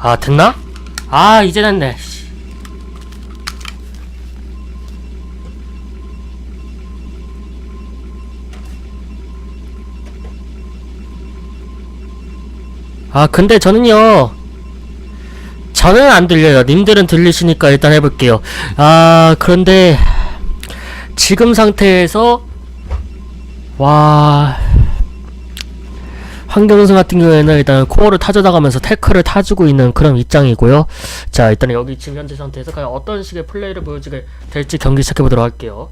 아 됐나? 아 이제 됐네 씨. 아 근데 저는요 저는 안 들려요 님들은 들리시니까 일단 해볼게요 아 그런데 지금 상태에서 와 황경선 같은 경우에는 일단 코어를 타져나가면서 태클을 타주고 있는 그런 입장이고요. 자, 일단 여기 지금 현재 상태에서 과연 어떤 식의 플레이를 보여주게 될지 경기 시작해보도록 할게요.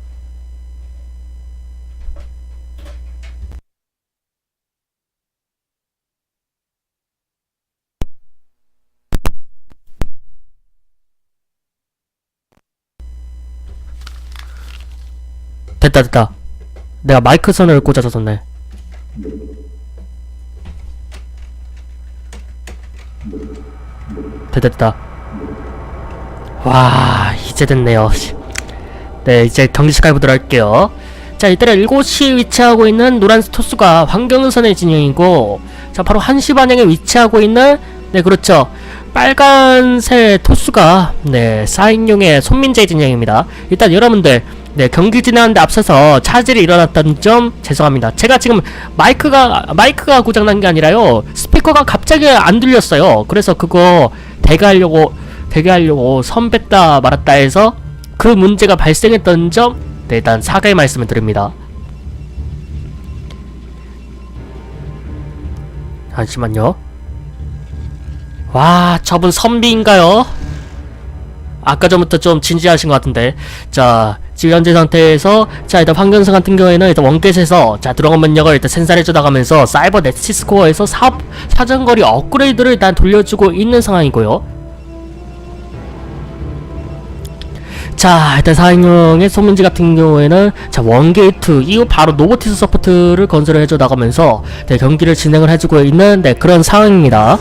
됐다, 됐다. 내가 마이크 선을 꽂아서 썼네. 됐다 와 이제 됐네요. 네 이제 경기 시작해보도록 할게요. 자 일단은 7시에 위치하고 있는 노란 토스가 황경선의 진영이고 자 바로 1시 반영에 위치하고 있는 네 그렇죠. 빨간색 토스가 네 4인용의 손민재 진영입니다. 일단 여러분들 네 경기 진행하는데 앞서서 차질이 일어났다는 점 죄송합니다. 제가 지금 마이크가 마이크가 고장난 게 아니라요. 스피커가 갑자기 안 들렸어요. 그래서 그거 대가하려고 대가하려고 선 뺐다 말았다 해서 그 문제가 발생했던 점 네, 일단 사과의 말씀을 드립니다. 잠시만요. 와 저분 선비인가요? 아까 전부터 좀 진지하신 것 같은데. 자 지금 현재 상태에서 자 일단 황경선 같은 경우에는 일단 원겟에서 자 드래곤 면역을 일단 생산해줘 나가면서 사이버 네티 스코어에서 사, 사정거리 업그레이드를 일단 돌려주고 있는 상황이고요. 자 일단 사인용의 소문지 같은 경우에는 자 원게이트 이후 바로 노보티스 서포트를 건설을 해줘 나가면서 네, 경기를 진행을 해주고 있는 네, 그런 상황입니다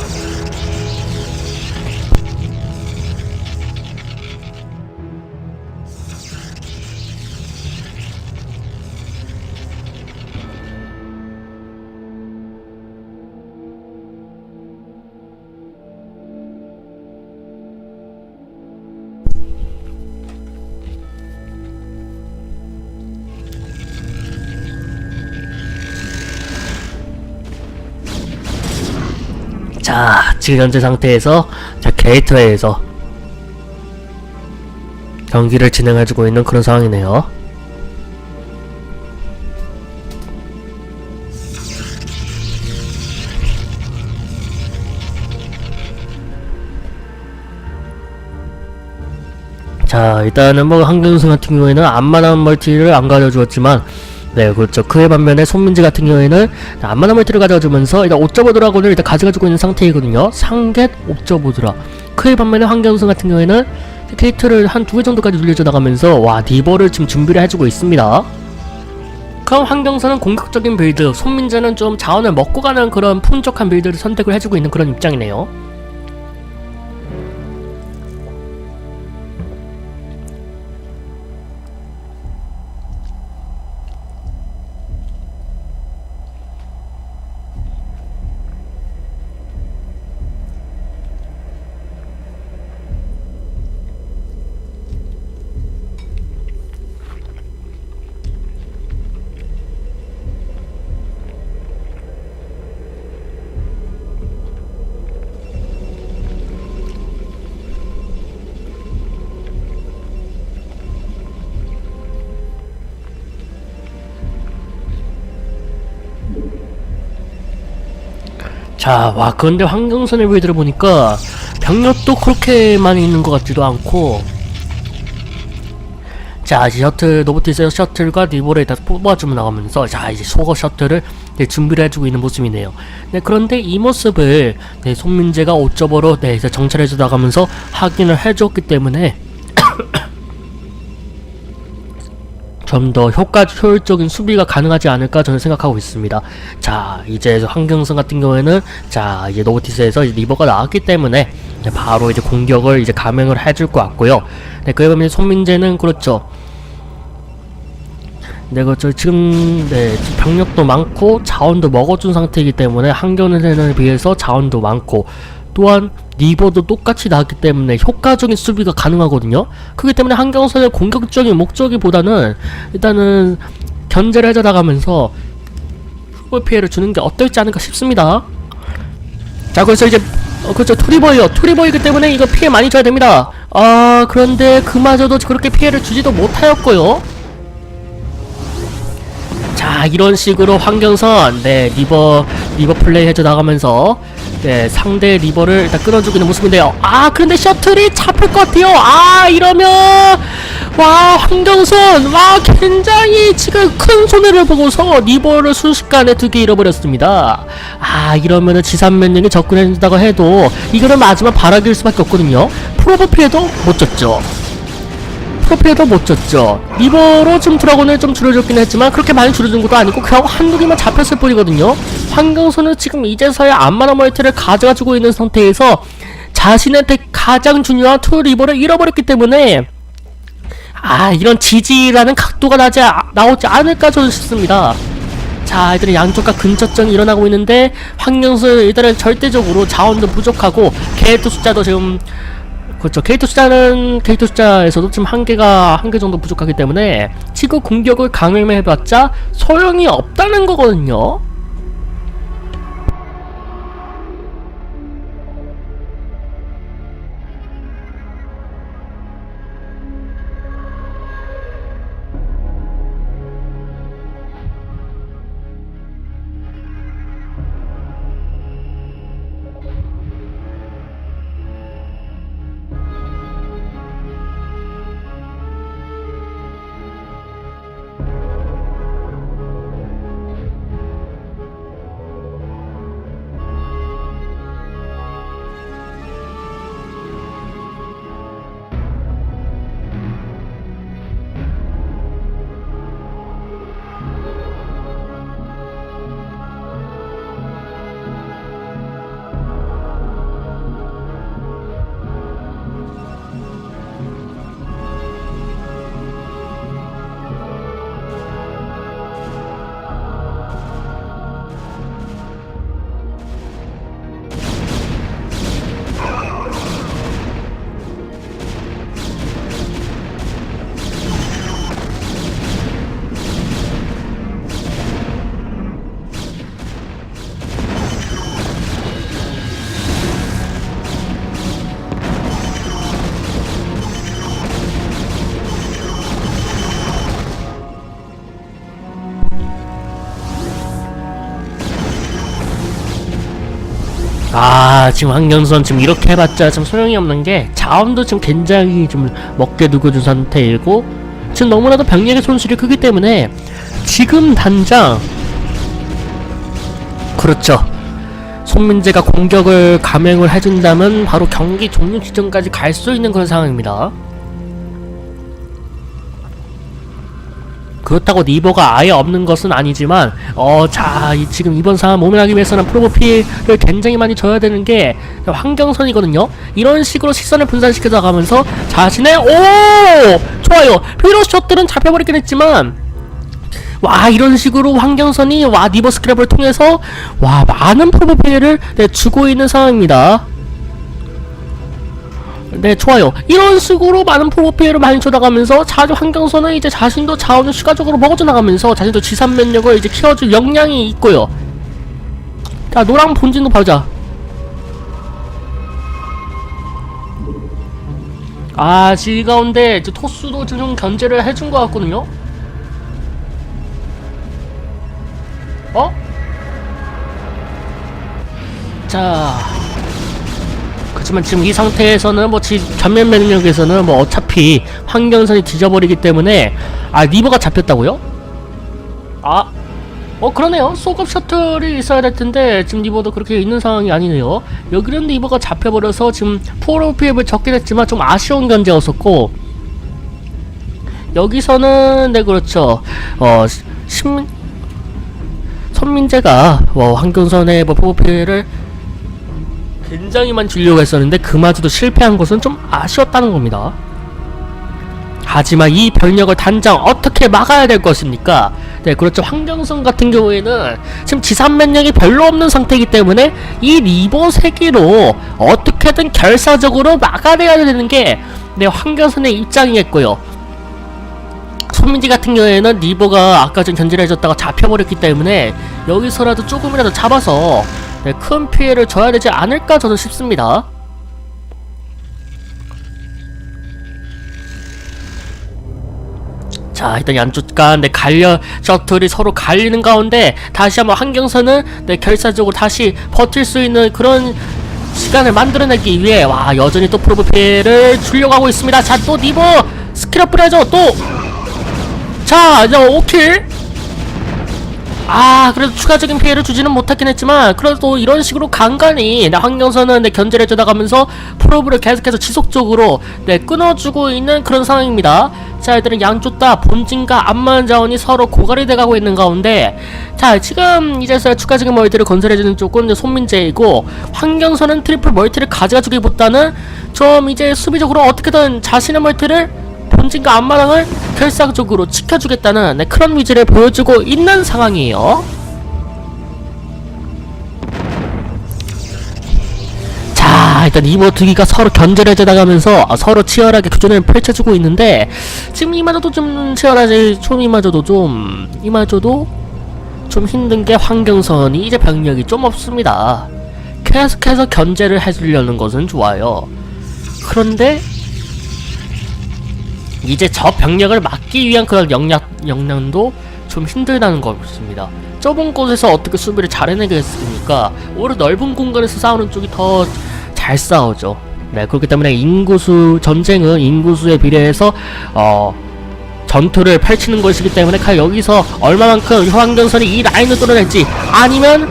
자, 지금 현재 상태에서 자 게이트웨이에서 경기를 진행해주고 있는 그런 상황이네요. 자, 일단은 뭐 한경승 같은 경우에는 안마나 멀티를 안 가져주었지만 네, 그렇죠. 그에 반면에 손민지 같은 경우에는 안마나 멀티를 가져주면서 일단 옵저버 드라곤을 일단 가져가지고 있는 상태이거든요. 상겟 옵저버 드라. 그에 반면에 황경승 같은 경우에는 케이트를 한 두 개 정도까지 늘려줘 나가면서 와 니버를 지금 준비를 해주고 있습니다. 그럼 황경선은 공격적인 빌드, 손민재는 좀 자원을 먹고 가는 그런 풍족한 빌드를 선택을 해주고 있는 그런 입장이네요. 자, 와, 그런데 황경선의 빌드를 보니까 병력도 그렇게 많이 있는 것 같지도 않고 자, 이제 셔틀, 노보티스 셔틀과 니볼을 다 뽑아주며 나가면서 자, 이제 소거 셔틀을 네, 준비를 해주고 있는 모습이네요. 네, 그런데 이 모습을 네, 손민재가 옷저버로 네, 나가면서 확인을 해줬기 때문에 좀 더 효과 효율적인 수비가 가능하지 않을까 저는 생각하고 있습니다. 자 이제 황경선 같은 경우에는 자 이제 노티스에서 이제 리버가 나왔기 때문에 바로 이제 공격을 이제 감행을 해줄 것 같고요. 네 그에 반면 손민재는 그렇죠. 네 그렇죠 지금 네 병력도 많고 자원도 먹어준 상태이기 때문에 한경선에 비해서 자원도 많고 또한 리버도 똑같이 나왔기 때문에 효과적인 수비가 가능하거든요. 그렇기 때문에 한경선의 공격적인 목적이보다는 일단은 견제를 해져나가면서 후보 피해를 주는 게 어떨지 않을까 싶습니다. 자 그래서 이제 어, 그렇죠 투리버이요 투리버이기 때문에 이거 피해 많이 줘야 됩니다. 아 그런데 그마저도 그렇게 피해를 주지도 못하였고요. 자 이런 식으로 황경선 네 리버 리버 플레이 해줘 나가면서 네 상대 리버를 일단 끊어주고 있는 모습인데요. 아 그런데 셔틀이 잡힐 것 같아요. 아 이러면 와 황경선 와 굉장히 지금 큰 손해를 보고서 리버를 순식간에 두 개 잃어버렸습니다. 아 이러면은 지산 면역이 접근해준다고 해도 이거는 마지막 바라기일 수밖에 없거든요. 프로브 피해도 못 줬죠 프로필도 못 줬죠. 리버로 좀 드라곤을 좀 줄여줬긴 했지만 그렇게 많이 줄여준 것도 아니고 그냥 한두 개만 잡혔을 뿐이거든요. 황경선은 지금 이제서야 안마나 멀티를 가져가지고 있는 상태에서 자신한테 가장 중요한 투 리버를 잃어버렸기 때문에 아 이런 지지라는 각도가 나지 아- 나오지 않을까 저는 싶습니다. 자, 애들은 양쪽과 근처점이 일어나고 있는데 황경선 일단은 절대적으로 자원도 부족하고 캐릭터 숫자도 지금 그렇죠. 캐릭터 숫자는 캐릭터 숫자에서도 지금 한 개가 한 개 정도 부족하기 때문에 지금 공격을 강행해봤자 소용이 없다는 거거든요. 아 지금 황경선 지금 이렇게 해봤자 좀 소용이 없는 게 자원도 지금 굉장히 좀 먹게 두고 준 상태이고 지금 너무나도 병력의 손실이 크기 때문에 지금 당장 그렇죠. 손민재가 공격을 감행을 해준다면 바로 경기 종료 지점까지 갈 수 있는 그런 상황입니다 그렇다고 리버가 아예 없는 것은 아니지만 어 자 지금 이번 상황 모면하기 위해서는 프로보피를 굉장히 많이 줘야 되는 게 환경선이거든요. 이런 식으로 시선을 분산시켜 나가면서 자신의 오! 좋아요. 피로 셔틀은 잡혀버리긴 했지만 와 이런 식으로 환경선이 와 리버 스크랩을 통해서 와 많은 프로보피를 네, 주고 있는 상황입니다 네, 좋아요. 이런 식으로 많은 프로피해를 많이 줘나가면서 자주 환경선은 이제 자신도 자원을 추가적으로 먹어줘 나가면서 자신도 지산 면역을 이제 키워줄 역량이 있고요. 자, 노랑 본진도 보자. 아, 지 가운데 저 토스도 좀 견제를 해준 것 같거든요. 어? 자. 그렇지만 지금 이 상태에서는 뭐 지, 전면 면역에서는 뭐 어차피 환경선이 뒤져버리기 때문에 아 리버가 잡혔다고요? 아, 어 그러네요. 소급 셔틀이 있어야 될 텐데 지금 리버도 그렇게 있는 상황이 아니네요. 여기는 리버가 잡혀버려서 지금 포로 피해를 적긴 했지만 좀 아쉬운 견제였었고 여기서는 네 그렇죠. 어 신, 선민재가 뭐 황경선의 뭐 포로 피해를 굉장히 많이 주려고 했었는데 그마저도 실패한 것은 좀 아쉬웠다는 겁니다. 하지만 이 병력을 단장 어떻게 막아야 될 것입니까? 네, 그렇죠. 황경선 같은 경우에는 지금 지산 면역이 별로 없는 상태이기 때문에 이 리버 세기로 어떻게든 결사적으로 막아내야 되는 게 네, 황경선의 입장이겠고요. 손민지 같은 경우에는 리버가 아까 전 견제를 해줬다가 잡혀버렸기 때문에 여기서라도 조금이라도 잡아서 네, 큰 피해를 줘야 되지 않을까 저는 싶습니다. 자 일단 양쪽 간 네 갈려 셔틀이 서로 갈리는 가운데 다시 한번 환경선은 네 결사적으로 다시 버틸 수 있는 그런 시간을 만들어내기 위해 와 여전히 또 프로브 피해를 주려고 하고 있습니다. 자 또 니버 스킬업 뿌려줘 또자 이제 5킬 아 그래도 추가적인 피해를 주지는 못하긴 했지만 그래도 이런 식으로 간간히 네, 환경선은 네, 견제를 해줘나가면서 프로브를 계속해서 지속적으로 네, 끊어주고 있는 그런 상황입니다. 자 일단은 양쪽 다 본진과 앞만 자원이 서로 고갈이 돼가고 있는 가운데 자 지금 이제서야 추가적인 멀티를 건설해주는 쪽은 손민재이고 환경선은 트리플 멀티를 가져가주기보다는 좀 이제 수비적으로 어떻게든 자신의 멀티를 본진과 앞마당을 결사적으로 지켜주겠다는 네, 그런 위지를 보여주고 있는 상황이에요. 자, 일단 이모 두기가 서로 견제를 해나가면서 서로 치열하게 교전을 펼쳐주고 있는데 지금 이마저도 좀 치열하지, 좀 이마저도 좀 이마저도 좀 힘든 게 환경선이 이제 병력이 좀 없습니다. 계속해서 견제를 해주려는 것은 좋아요. 그런데 이제 저 병력을 막기 위한 그런 역량, 역량도 좀 힘들다는 것입니다. 좁은 곳에서 어떻게 수비를 잘 해내겠습니까? 오히려 넓은 공간에서 싸우는 쪽이 더 잘 싸우죠. 네, 그렇기 때문에 인구수, 전쟁은 인구수에 비례해서, 어, 전투를 펼치는 것이기 때문에 가 여기서 얼마만큼 황경선이 이 라인을 뚫어낼지 아니면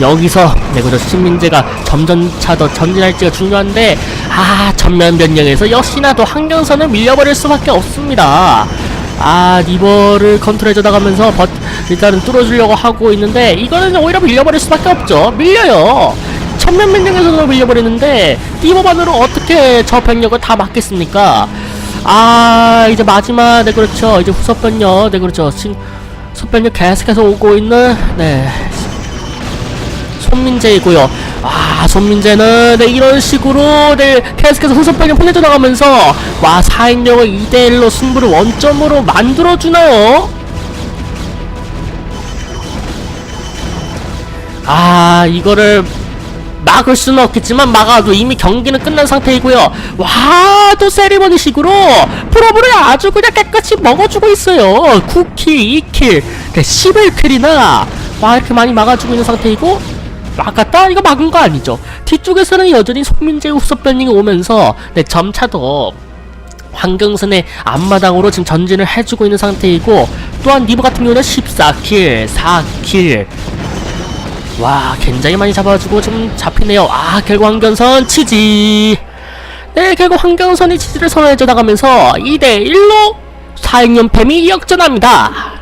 여기서 네 그죠 신민재가 점점차 더 전진할지가 중요한데 아 전면 변경에서 역시나 또 환경선을 밀려버릴 수밖에 없습니다. 아 리버를 컨트롤해줘 나가면서 버, 일단은 뚫어주려고 하고 있는데 이거는 오히려 밀려버릴 수밖에 없죠. 밀려요. 전면 변경에서도 밀려버리는데 리버만으로 어떻게 저 병력을 다 막겠습니까? 아 이제 마지막 네 그렇죠. 이제 후속 변력 네 그렇죠. 신, 후속 변력 계속해서 오고 있는 네 손민재이고요. 아, 손민재는 네, 이런 식으로 네, 계속해서 후속병을 보내져 나가면서 와, 4인력을 2대1로 승부를 원점으로 만들어주나요? 아, 이거를 막을 수는 없겠지만 막아도 이미 경기는 끝난 상태이고요. 와, 또 세리머니식으로 프로브를 아주 그냥 깨끗이 먹어주고 있어요. 9킬, 2킬, 네, 11킬이나 와, 이렇게 많이 막아주고 있는 상태이고 막았다? 이거 막은 거 아니죠. 뒤쪽에서는 여전히 손민재 후속변이 오면서 네, 점차도 황경선의 앞마당으로 지금 전진을 해주고 있는 상태이고 또한 리버 같은 경우는 14킬, 4킬 와 굉장히 많이 잡아주고 지금 잡히네요. 아 결국 황경선 치지 네 결국 황경선이 치지를 선언해줘 나가면서 2대1로 4학년 팸이 역전합니다.